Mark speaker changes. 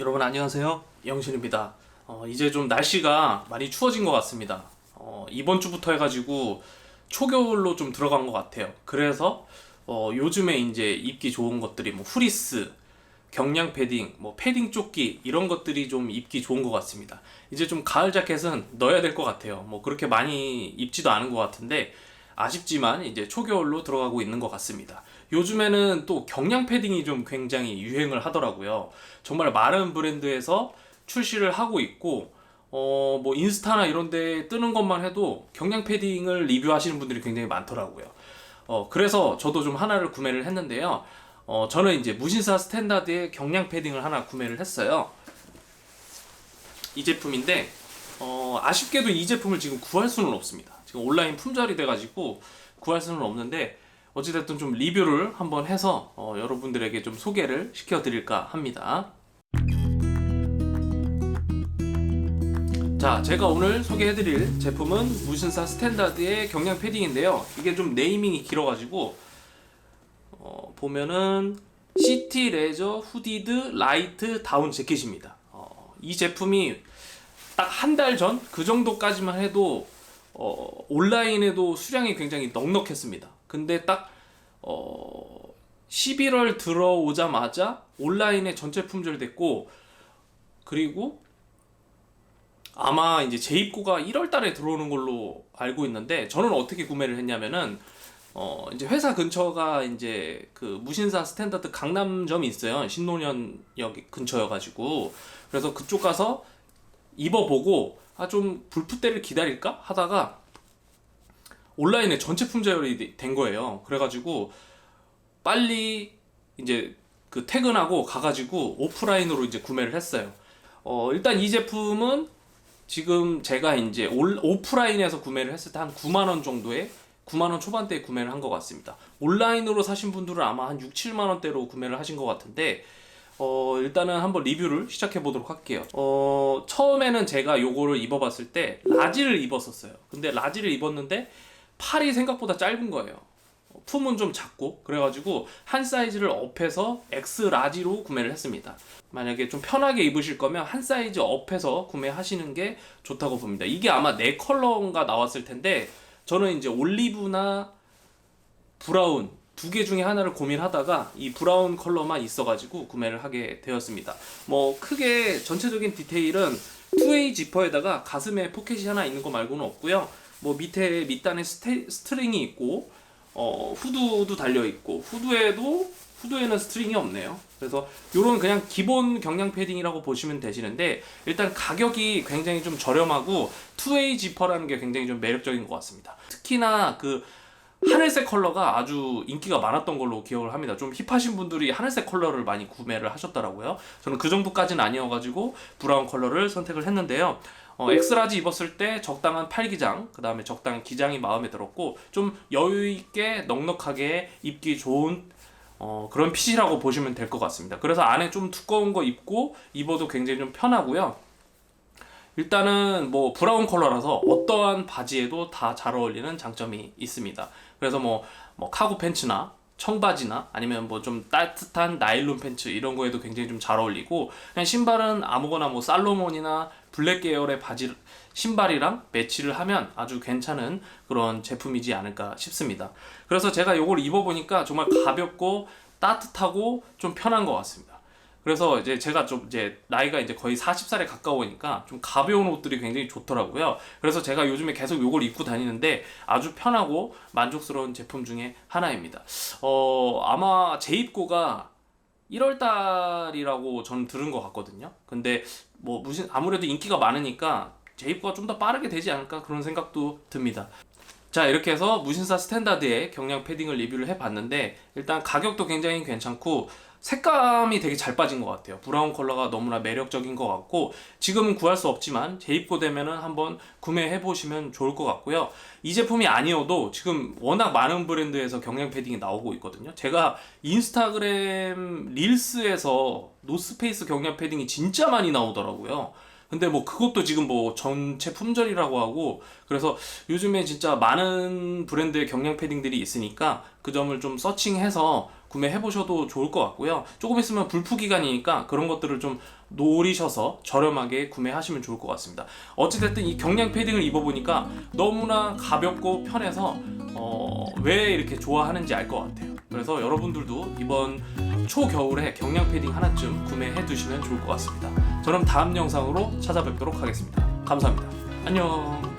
Speaker 1: 여러분 안녕하세요. 영신입니다. 어, 이제 좀 날씨가 많이 추워진 것 같습니다. 어, 이번 주부터 해가지고 초겨울로 좀 들어간 것 같아요. 그래서 어, 요즘에 이제 입기 좋은 것들이 뭐 후리스, 경량 패딩, 뭐 패딩 조끼 이런 것들이 좀 입기 좋은 것 같습니다. 이제 좀 가을 자켓은 넣어야 될 것 같아요. 뭐 그렇게 많이 입지도 않은 것 같은데 아쉽지만 이제 초겨울로 들어가고 있는 것 같습니다. 요즘에는 또 경량 패딩이 좀 굉장히 유행을 하더라고요. 정말 많은 브랜드에서 출시를 하고 있고 어 뭐 인스타나 이런 데 뜨는 것만 해도 경량 패딩을 리뷰하시는 분들이 굉장히 많더라고요. 어 그래서 저도 좀 하나를 구매를 했는데요. 어 저는 이제 무신사 스탠다드의 경량 패딩을 하나 구매를 했어요. 이 제품인데 어, 아쉽게도 이 제품을 지금 구할 수는 없습니다. 지금 온라인 품절이 돼가지고 구할 수는 없는데 어찌됐든 좀 리뷰를 한번 해서 어, 여러분들에게 좀 소개를 시켜드릴까 합니다. 자, 제가 오늘 소개해드릴 제품은 무신사 스탠다드의 경량 패딩인데요. 이게 좀 네이밍이 길어가지고 어, 보면은 시티 레저 후디드 라이트 다운 재킷입니다. 어, 이 제품이 딱 한 달 전 그 정도까지만 해도 어, 온라인에도 수량이 굉장히 넉넉했습니다. 근데 딱 어, 11월 들어오자마자 온라인에 전체 품절됐고 그리고 아마 이제 재입고가 1월 달에 들어오는 걸로 알고 있는데 저는 어떻게 구매를 했냐면은 어 이제 회사 근처가 이제 그 무신사 스탠다드 강남점이 있어요. 신논현역 근처여 가지고 그래서 그쪽 가서 입어보고 아 좀 불프 때를 기다릴까 하다가 온라인에 전체 품절이 된 거예요. 그래가지고 빨리 이제 그 퇴근하고 가가지고 오프라인으로 이제 구매를 했어요. 어 일단 이 제품은 지금 제가 이제 올, 오프라인에서 구매를 했을 때 한 9만 원 정도에 9만 원 초반대에 구매를 한 것 같습니다. 온라인으로 사신 분들은 아마 한 6, 7만 원대로 구매를 하신 것 같은데 어, 일단은 한번 리뷰를 시작해 보도록 할게요. 어, 처음에는 제가 요거를 입어봤을 때 라지를 입었었어요. 근데 라지를 입었는데 팔이 생각보다 짧은 거예요. 품은 좀 작고 그래가지고 한 사이즈를 업해서 X 라지로 구매를 했습니다. 만약에 좀 편하게 입으실 거면 한 사이즈 업해서 구매하시는 게 좋다고 봅니다. 이게 아마 네 컬러가 나왔을 텐데 저는 이제 올리브나 브라운 두 개 중에 하나를 고민하다가 이 브라운 컬러만 있어가지고 구매를 하게 되었습니다. 뭐 크게 전체적인 디테일은 2A 지퍼에다가 가슴에 포켓이 하나 있는 거 말고는 없고요. 뭐 밑에 밑단에 스테, 스트링이 있고 어, 후드도 달려 있고 후드에도 후드에는 스트링이 없네요. 그래서 요런 그냥 기본 경량 패딩이라고 보시면 되시는데 일단 가격이 굉장히 좀 저렴하고 2A 지퍼라는 게 굉장히 좀 매력적인 것 같습니다. 특히나 그 하늘색 컬러가 아주 인기가 많았던 걸로 기억을 합니다. 좀 힙하신 분들이 하늘색 컬러를 많이 구매를 하셨더라고요. 저는 그 정도까지는 아니어가지고 브라운 컬러를 선택을 했는데요. 어, 엑스라지 입었을 때 적당한 팔기장, 그 다음에 적당한 기장이 마음에 들었고 좀 여유 있게 넉넉하게 입기 좋은 어, 그런 핏이라고 보시면 될 것 같습니다. 그래서 안에 좀 두꺼운 거 입고 입어도 굉장히 좀 편하고요. 일단은 뭐 브라운 컬러라서 어떠한 바지에도 다 잘 어울리는 장점이 있습니다. 그래서 뭐, 뭐 카고 팬츠나 청바지나 아니면 뭐 좀 따뜻한 나일론 팬츠 이런 거에도 굉장히 좀 잘 어울리고 그냥 신발은 아무거나 뭐 살로몬이나 블랙 계열의 바지 신발이랑 매치를 하면 아주 괜찮은 그런 제품이지 않을까 싶습니다. 그래서 제가 이걸 입어보니까 정말 가볍고 따뜻하고 좀 편한 것 같습니다. 그래서 이제 제가 좀 이제 나이가 이제 거의 40살에 가까우니까 좀 가벼운 옷들이 굉장히 좋더라고요. 그래서 제가 요즘에 계속 이걸 입고 다니는데 아주 편하고 만족스러운 제품 중에 하나입니다. 어, 아마 재입고가 1월 달이라고 저는 들은 것 같거든요. 근데 뭐 무슨 아무래도 인기가 많으니까 재입고가 좀 더 빠르게 되지 않을까 그런 생각도 듭니다. 자 이렇게 해서 무신사 스탠다드의 경량 패딩을 리뷰를 해봤는데 일단 가격도 굉장히 괜찮고 색감이 되게 잘 빠진 것 같아요. 브라운 컬러가 너무나 매력적인 것 같고 지금은 구할 수 없지만 재입고되면은 한번 구매해 보시면 좋을 것 같고요. 이 제품이 아니어도 지금 워낙 많은 브랜드에서 경량 패딩이 나오고 있거든요. 제가 인스타그램 릴스에서 노스페이스 경량 패딩이 진짜 많이 나오더라고요 근데 뭐 그것도 지금 뭐 전체 품절이라고 하고 그래서 요즘에 진짜 많은 브랜드의 경량 패딩들이 있으니까 그 점을 좀 서칭해서 구매해 보셔도 좋을 것 같고요. 조금 있으면 불프 기간이니까 그런 것들을 좀 노리셔서 저렴하게 구매하시면 좋을 것 같습니다. 어찌됐든 이 경량 패딩을 입어보니까 너무나 가볍고 편해서 어, 왜 이렇게 좋아하는지 알 것 같아요. 그래서 여러분들도 이번 초겨울에 경량 패딩 하나쯤 구매해 두시면 좋을 것 같습니다. 저는 다음 영상으로 찾아뵙도록 하겠습니다. 감사합니다. 안녕.